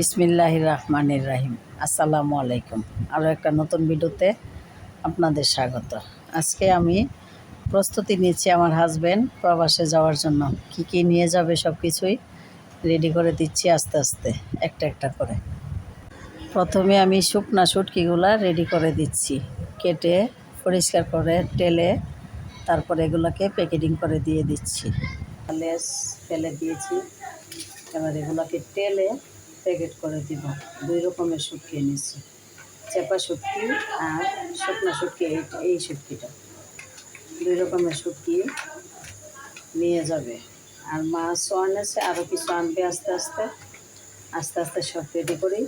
বিসমিল্লাহ রহমানির রাহিম। আসসালামু আলাইকুম। আরও একটা নতুন ভিডিওতে আপনাদের স্বাগত। আজকে আমি প্রস্তুতি নিচ্ছি আমার হাজব্যান্ড প্রবাসে যাওয়ার জন্য। কি কি নিয়ে যাবে সব কিছুই রেডি করে দিচ্ছি আস্তে আস্তে, একটা একটা করে। প্রথমে আমি শুকনা শুটকিগুলা রেডি করে দিচ্ছি। কেটে, পরিষ্কার করে টেলে তারপরে এগুলোকে প্যাকেটিং করে দিয়ে দিচ্ছি। লেস ফেলে দিয়েছি। এবার এগুলোকে তেলে প্যাকেট করে দিব। দুই রকমের শুটকি এনেছি। চেপা শুটকি আর শুকনা শুটকি, এই- শুটকিটা। দুই রকমের শুটকি নিয়ে যাবে। আর মাছও আনেছে আরও কিছু আনবে আস্তে আস্তে। আস্তে আস্তে সব রেডি করি।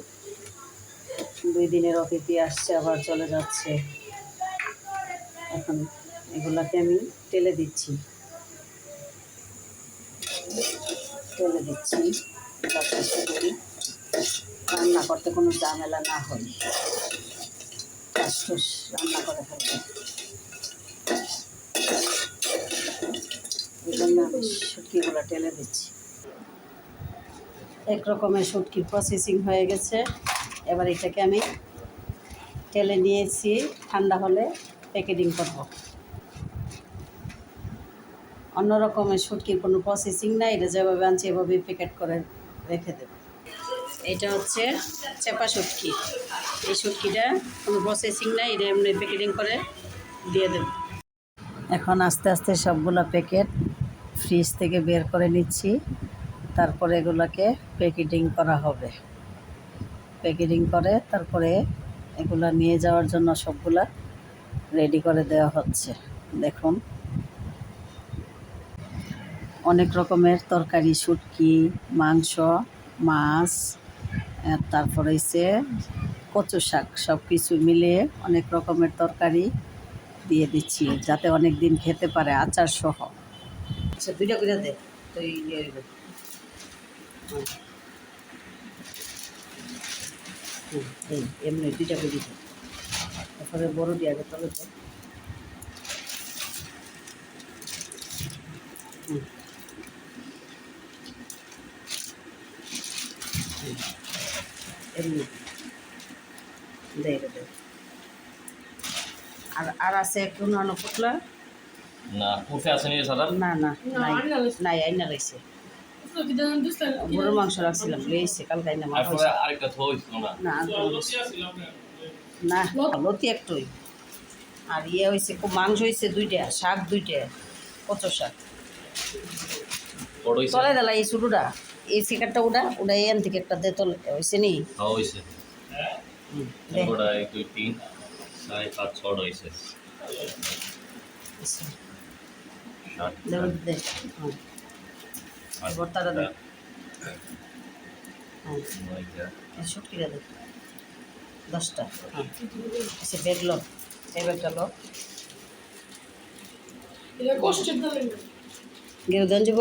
দুই দিনের অতিথি আসছে, আবার চলে যাচ্ছে। এখন এগুলাকে আমি টেলে দিচ্ছি। টেলে দিচ্ছি। করি। রান্না করতে কোনো ঝামেলা না হয়। কাজ রান্না করে ফেলবে। এই জন্য আমি শুটকিগুলো টেলে দিচ্ছি। এক রকমের শুটকি প্রসেসিং হয়ে গেছে। এবার এটাকে আমি তেলে নিয়েছি। ঠান্ডা হলে প্যাকেটিং করব। অন্য রকমের কোনো প্রসেসিং নাই। এটা যেভাবে আনছি, এভাবেই প্যাকেট করে রেখে দেব। এটা হচ্ছে চেপা শুটকি এই শুটকিটা কোনো প্রসেসিং নাই, এটা এমনি প্যাকেটিং করে দিয়ে দেব। এখন আস্তে আস্তে সবগুলো প্যাকেট ফ্রিজ থেকে বের করে নিচ্ছি। তারপরে এগুলোকে প্যাকেটিং করা হবে। প্যাকেটিং করে তারপরে এগুলা নিয়ে যাওয়ার জন্য সবগুলা রেডি করে দেওয়া হচ্ছে। দেখুন। অনেক রকমের তরকারি শুটকি মাংস, মাছ তারপরে হচ্ছে কচু শাক সব কিছু মিলিয়ে অনেক রকমের তরকারি দিয়ে দিচ্ছি, যাতে অনেক দিন খেতে পারে আচার সহ আচ্ছা ইয়ে এমনি দুইটা তারপরে বড়। হুম। এমনি আর আর আছে একটু নানো পুতলা? না আসেনি সাদা না না নাই। নাই আইনা রয়েছে গরুর মাংস রাখছিলাম কালকে আইনা তারপরে আরেকটা থো না না লতি? একটুই। আর ইয়ে হয়েছে খুব মাংস হয়েছে দুইটা শাক দুইটা কত শাক। বড় হইছে? তলে দিলা এই শুরুটা এই শিকারটা ওটা ওটা এন থেকে একটা দে তলে হয়েছে নি? হ্যাঁ হইছে। হুম, দে। গোটা এক দুই তিন ছয় সাত ছট ভর্তাটা দে। হ্যাঁ। শুটকিটা দে। দশটা। হ্যাঁ। আচ্ছা ব্যাগ লো। এই ব্যাগটা লো। গেরুদান যাব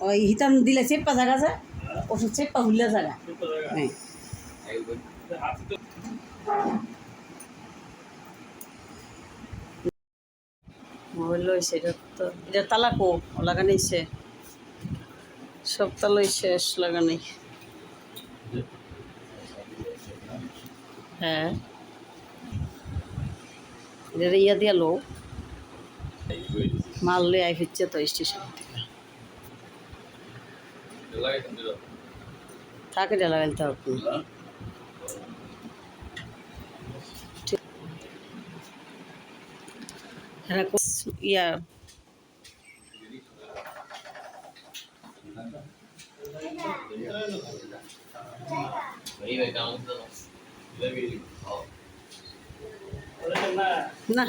ওই হিতান দিলে চেপ্পা জায়গা আছে ওষুধ চেপ্পা হুল্লে জায়গা হ্যাঁ। লইছে এটা তো এটা তালা কো লাগানিছে সপ্তাহ শেষ লাগানি হ্যাঁ ইয়া দিয়া লো মাল লই আই ফিরছে তো স্টেশন থেকে থাকে এটা লাগাইতে হবে না। ঠিক। কোস- Ahí me cago en todo. Le vi. Oh. না